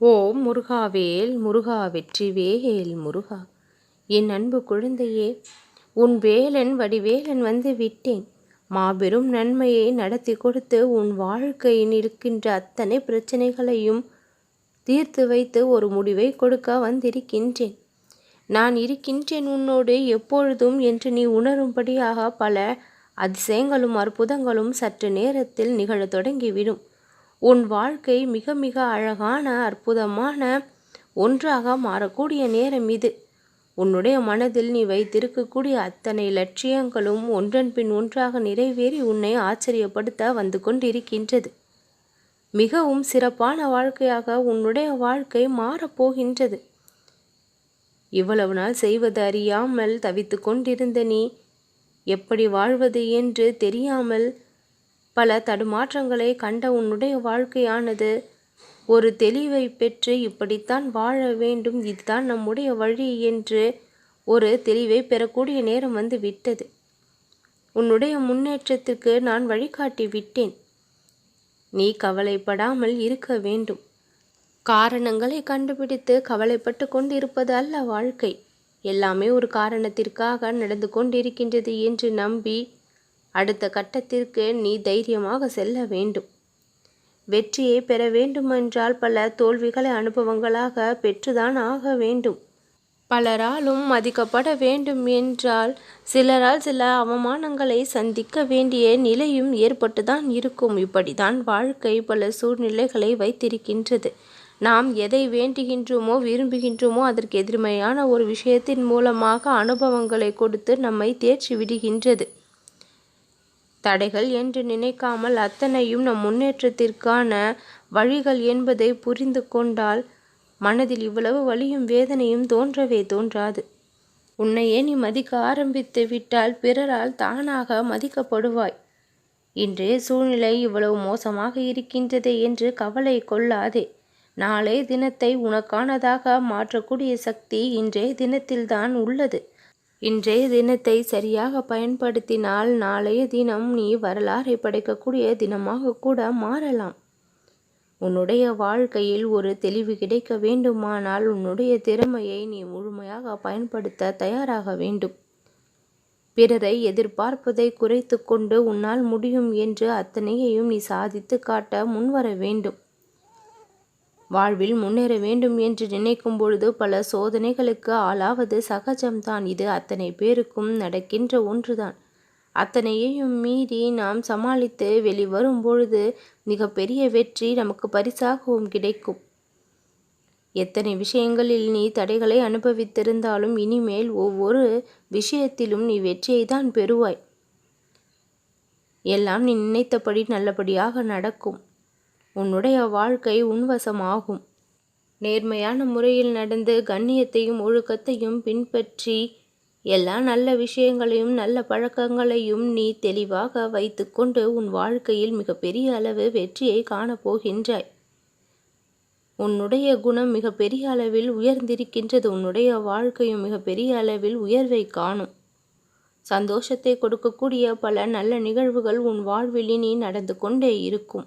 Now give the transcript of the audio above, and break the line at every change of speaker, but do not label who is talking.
ஓம் முருகாவேல் முருகா வெற்றிவேல் முருகா. என் அன்பு குழந்தையே உன் வேலன் வடிவேலன் வந்து விட்டேன். மாபெரும் நன்மையை நடத்தி கொடுத்து உன் வாழ்க்கையில் இருக்கின்ற அத்தனை பிரச்சனைகளையும் தீர்த்து வைத்து ஒரு முடிவை கொடுக்க வந்திருக்கின்றேன். நான் இருக்கின்றேன் உன்னோடு எப்பொழுதும் என்று நீ உணரும்படியாக பல அதிசயங்களும் அற்புதங்களும் சற்று நேரத்தில் நிகழத் தொடங்கிவிடும். உன் வாழ்க்கை மிக மிக அழகான அற்புதமான ஒன்றாக மாறக்கூடிய நேரம் இது. உன்னுடைய மனதில் நீ வைத்திருக்கக்கூடிய அத்தனை லட்சியங்களும் ஒன்றன் பின் ஒன்றாக நிறைவேறி உன்னை ஆச்சரியப்படுத்த வந்து கொண்டிருக்கின்றது. மிகவும் சிறப்பான வாழ்க்கையாக உன்னுடைய வாழ்க்கை மாறப்போகின்றது இவ்வளவு நாள் செய்வது அறியாமல் தவித்து கொண்டிருந்த நீ எப்படி வாழ்வது என்று தெரியாமல் பல தடுமாற்றங்களை கண்ட உன்னுடைய வாழ்க்கையானது ஒரு தெளிவை பெற்று இப்படித்தான் வாழ வேண்டும். இதுதான் நம்முடைய வழி என்று ஒரு தெளிவை பெறக்கூடிய நேரம் வந்து விட்டது. உன்னுடைய முன்னேற்றத்திற்கு நான் வழிகாட்டி விட்டேன். நீ கவலைப்படாமல் இருக்க வேண்டும். காரணங்களை கண்டுபிடித்து கவலைப்பட்டு கொண்டிருப்பது அல்ல வாழ்க்கை. எல்லாமே ஒரு காரணத்திற்காக நடந்து கொண்டிருக்கின்றது என்று நம்பி அடுத்த கட்டத்திற்கு நீ தைரியமாக செல்ல வேண்டும். வெற்றியை பெற வேண்டுமென்றால் பல தோல்விகளை அனுபவங்களாக பெற்றுதான் ஆக வேண்டும். பலராலும் மதிக்கப்பட வேண்டும் என்றால் சிலரால் சில அவமானங்களை சந்திக்க வேண்டிய நிலையும் ஏற்பட்டுதான் இருக்கும். இப்படிதான் வாழ்க்கை பல சூழ்நிலைகளை வைத்திருக்கின்றது. நாம் எதை வேண்டுகின்றோமோ விரும்புகின்றோமோ அதற்கு எதிர்மையான ஒரு விஷயத்தின் மூலமாக அனுபவங்களை கொடுத்து நம்மை தேர்ச்சி விடுகின்றது தடைகள் என்று நினைக்காமல் அத்தனையும் நம் முன்னேற்றத்திற்கான வழிகள் என்பதை புரிந்து கொண்டால் மனதில் இவ்வளவு வலியும் வேதனையும் தோன்றவே தோன்றாது. உன்னையே நீ மதிக்க ஆரம்பித்து விட்டால் பிறரால் தானாக மதிக்கப்படுவாய். இன்றைய சூழ்நிலை இவ்வளவு மோசமாக இருக்கின்றதே என்று கவலை கொள்ளாதே. நாளை தினத்தை உனக்கானதாக மாற்றக்கூடிய சக்தி இன்றைய தினத்தில்தான் உள்ளது. இன்றைய தினத்தை சரியாக பயன்படுத்தினால் நாளைய தினம் நீ வரலாறை படைக்கக்கூடிய தினமாக கூட மாறலாம். உன்னுடைய வாழ்க்கையில் ஒரு தெளிவு கிடைக்க வேண்டுமானால் உன்னுடைய திறமையை நீ முழுமையாக பயன்படுத்த தயாராக வேண்டும். பிறரை எதிர்பார்ப்பதை குறைத்து கொண்டு உன்னால் முடியும் என்று அத்தனையையும் நீ சாதித்து காட்ட முன்வர வேண்டும். வாழ்வில் முன்னேற வேண்டும் என்று நினைக்கும் பொழுது பல சோதனைகளுக்கு ஆளாவது சகஜம்தான். இது அத்தனை பேருக்கும் நடக்கின்ற ஒன்றுதான். அத்தனையையும் மீறி நாம் சமாளித்து வெளிவரும் பொழுது மிகப்பெரிய வெற்றி நமக்கு பரிசாகவும் கிடைக்கும். எத்தனை விஷயங்களில் நீ தடைகளை அனுபவித்திருந்தாலும் இனிமேல் ஒவ்வொரு விஷயத்திலும் நீ வெற்றியை தான் பெறுவாய். எல்லாம் நீ நினைத்தபடி நல்லபடியாக நடக்கும். உன்னுடைய வாழ்க்கை உன்வசமாகும். நேர்மையான முறையில் நடந்து கண்ணியத்தையும் ஒழுக்கத்தையும் பின்பற்றி எல்லா நல்ல விஷயங்களையும் நல்ல பழக்கங்களையும் நீ தெளிவாக வைத்துக்கொண்டு உன் வாழ்க்கையில் மிகப்பெரிய அளவு வெற்றியை காணப்போகின்றாய் உன்னுடைய குணம் மிகப்பெரிய அளவில் உயர்ந்திருக்கின்றது. உன்னுடைய வாழ்க்கையும் மிகப்பெரிய அளவில் உயர்வை காணும். சந்தோஷத்தை கொடுக்கக்கூடிய பல நல்ல நிகழ்வுகள் உன் வாழ்வில் இனி நடந்து கொண்டே இருக்கும்.